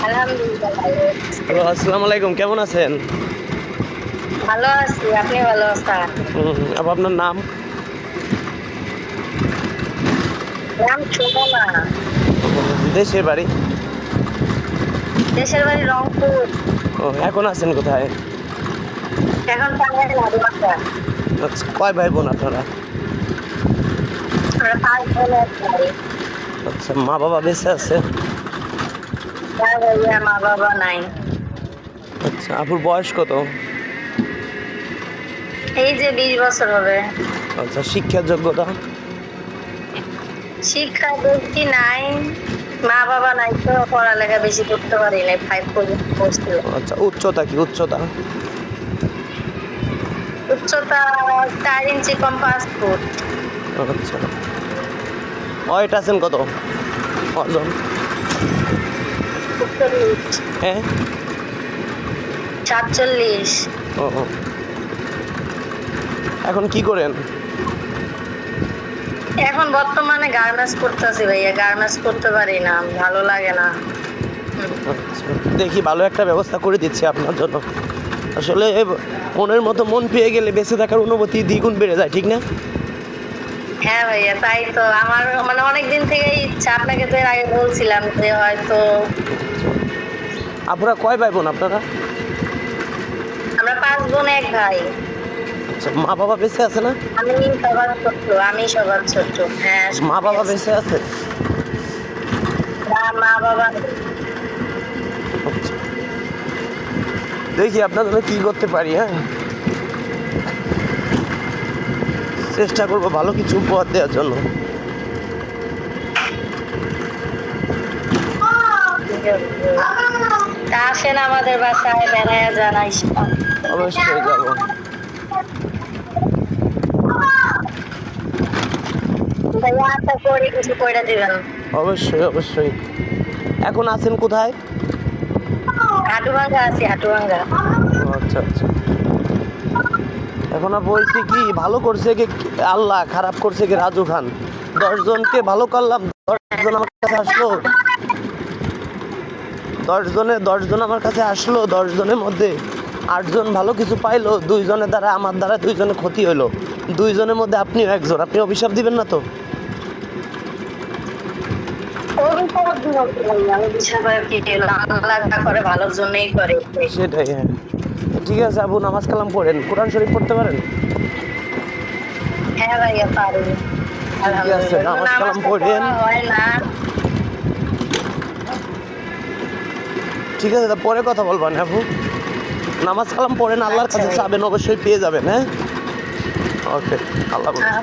Hello আসসালামু আলাইকুম কেমন আছেন? ভালো আছি আপনি ভালো আছেন? আবার আপনার নাম? নাম সুমনা। দেশের বাড়ি? দেশের বাড়ি রংপুর। ও এখন আছেন কোথায়? এখন আচ্ছা কয় ভাই বোন আপনারা আচ্ছা মা বাবা বেঁচে আছে? ভাইয়া মা বাবা নাই আচ্ছা আপুর বয়স কত? এই যে বিশ বছর হবে। আচ্ছা শিক্ষার যোগ্যতা? শিক্ষা দৃষ্টি নাই। মা বাবা নাই তো পড়ালেখা বেশি করতে পারি নাই ফাইভ পর্যন্ত পড়ছিল। আচ্ছা উচ্চতা কি উচ্চতা? উচ্চতা চার ইঞ্চি কম পাঁচ ফুট। আচ্ছা। ওয়েট আছেন কত? ওজন হ্যাঁ। সাতচল্লিশ। ও। এখন কি করেন? এখন বর্তমানে গার্মেন্টস করতেছি ভাইয়া গার্মেন্টস করতে পারি না ভালো লাগে না। আচ্ছা দেখি ভালো একটা ব্যবস্থা করে দিচ্ছি আপনার জন্য। আসলে মনের মতো মন পেয়ে গেলে বেঁচে থাকার অনুভূতি দ্বিগুণ বেড়ে যায় ঠিক না? হ্যাঁ ভাইয়া তাই তো। আমার মানে অনেক দিন থেকেই ইচ্ছা আপনাকে তো এর আগে বলছিলাম যে হয়তো আপনারা কয় ভাই বোন আপনারা? আমরা পাঁচ বোন এক ভাই। আচ্ছা মা বাবা বেঁচে আছে না? আমি সবার ছোট আমি সবার ছোট হ্যাঁ মা বাবা বেঁচে আছে? মা বাবা আচ্ছা। দেখি আপনার জন্য কি করতে পারি হ্যাঁ? চেষ্টা করব ভালো কিছু উপহার দেওয়ার জন্য। আসেন আমাদের বাসায় বেড়ায় আইসা। অবশ্যই যাব। দিবেন। অবশ্যই অবশ্যই। এখন আছেন কোথায়? হাটুভাঙ্গা আছি হাটুভাঙ্গা। আচ্ছা আচ্ছা। এখন বলছি কি ভালো করছে কি আল্লাহ খারাপ করছে কি রাজু খান? দশজনকে ভালো করলাম দশজন আমার কাছে আসলো। দশজনে দশজন আমার কাছে আসলো দশজনের মধ্যে আটজন ভালো কিছু পাইলো দুইজনের দ্বারা আমার দ্বারা দুইজনের ক্ষতি হলো দুইজনের মধ্যে আপনিও একজন আপনি অভিশাপ দিবেন না তো? সেটাই হ্যাঁ। ঠিক আছে আবু নামাজ কালাম পড়েন। কোরআন শরীফ পড়তে পারেন? হ্যাঁ ভাইয়া পারি। আলহামদুলিল্লাহ। নামাজ কালাম পড়েন। পড়া হয় না ঠিক আছে দাদা পরে কথা বলবেন আপু নামাজ কালাম পড়েন আল্লাহর কাছে আচ্ছা। চাবেন অবশ্যই পেয়ে যাবেন হ্যাঁ ওকে আল্লাহ হাফেজ। আহ,